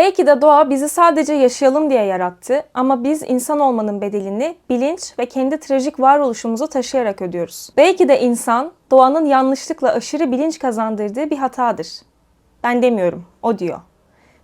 Belki de doğa bizi sadece yaşayalım diye yarattı ama biz insan olmanın bedelini bilinç ve kendi trajik varoluşumuzu taşıyarak ödüyoruz. Belki de insan doğanın yanlışlıkla aşırı bilinç kazandırdığı bir hatadır. Ben demiyorum, o diyor.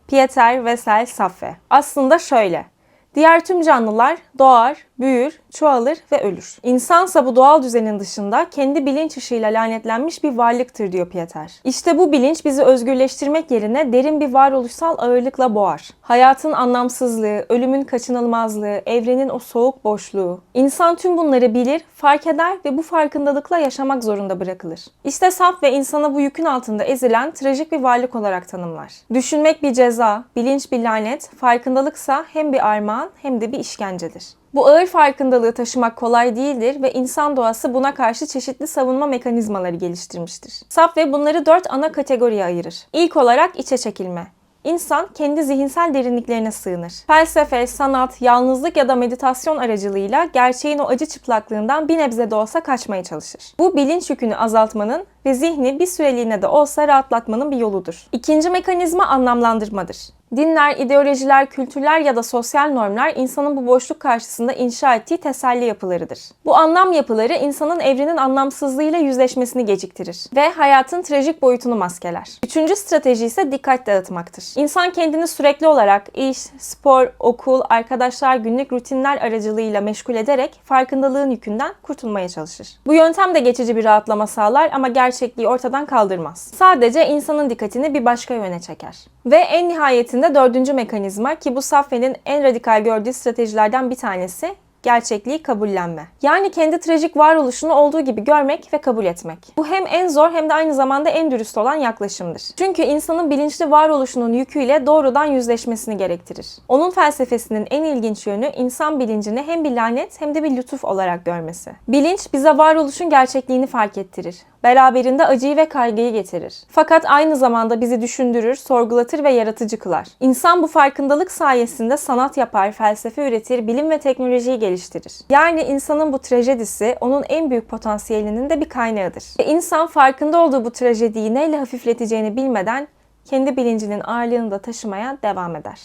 Pieter Wessel Saffe. Aslında şöyle. Diğer tüm canlılar doğar, büyür, çoğalır ve ölür. İnsansa bu doğal düzenin dışında kendi bilinç ışığıyla lanetlenmiş bir varlıktır diyor Pieter. İşte bu bilinç bizi özgürleştirmek yerine derin bir varoluşsal ağırlıkla boğar. Hayatın anlamsızlığı, ölümün kaçınılmazlığı, evrenin o soğuk boşluğu. İnsan tüm bunları bilir, fark eder ve bu farkındalıkla yaşamak zorunda bırakılır. İşte saf ve insana bu yükün altında ezilen trajik bir varlık olarak tanımlar. Düşünmek bir ceza, bilinç bir lanet, farkındalıksa hem bir armağan hem de bir işkencedir. Bu ağır farkındalığı taşımak kolay değildir ve insan doğası buna karşı çeşitli savunma mekanizmaları geliştirmiştir. Safve bunları dört ana kategoriye ayırır. İlk olarak içe çekilme. İnsan kendi zihinsel derinliklerine sığınır. Felsefe, sanat, yalnızlık ya da meditasyon aracılığıyla gerçeğin o acı çıplaklığından bir nebze de olsa kaçmaya çalışır. Bu bilinç yükünü azaltmanın ve zihni bir süreliğine de olsa rahatlatmanın bir yoludur. İkinci mekanizma anlamlandırmadır. Dinler, ideolojiler, kültürler ya da sosyal normlar insanın bu boşluk karşısında inşa ettiği teselli yapılarıdır. Bu anlam yapıları insanın evrenin anlamsızlığıyla yüzleşmesini geciktirir ve hayatın trajik boyutunu maskeler. Üçüncü strateji ise dikkat dağıtmaktır. İnsan kendini sürekli olarak iş, spor, okul, arkadaşlar, günlük rutinler aracılığıyla meşgul ederek farkındalığın yükünden kurtulmaya çalışır. Bu yöntem de geçici bir rahatlama sağlar ama gerçekliği ortadan kaldırmaz. Sadece insanın dikkatini bir başka yöne çeker. Ve en nihayetinde dördüncü mekanizma ki bu Saffe'nin en radikal gördüğü stratejilerden bir tanesi gerçekliği kabullenme. Yani kendi trajik varoluşunu olduğu gibi görmek ve kabul etmek. Bu hem en zor hem de aynı zamanda en dürüst olan yaklaşımdır. Çünkü insanın bilinçli varoluşunun yüküyle doğrudan yüzleşmesini gerektirir. Onun felsefesinin en ilginç yönü insan bilincini hem bir lanet hem de bir lütuf olarak görmesi. Bilinç bize varoluşun gerçekliğini fark ettirir beraberinde acıyı ve kaygıyı getirir. Fakat aynı zamanda bizi düşündürür, sorgulatır ve yaratıcı kılar. İnsan bu farkındalık sayesinde sanat yapar, felsefe üretir, bilim ve teknolojiyi geliştirir. Yani insanın bu trajedisi onun en büyük potansiyelinin de bir kaynağıdır. Ve insan farkında olduğu bu trajediyi neyle hafifleteceğini bilmeden kendi bilincinin ağırlığını da taşımaya devam eder.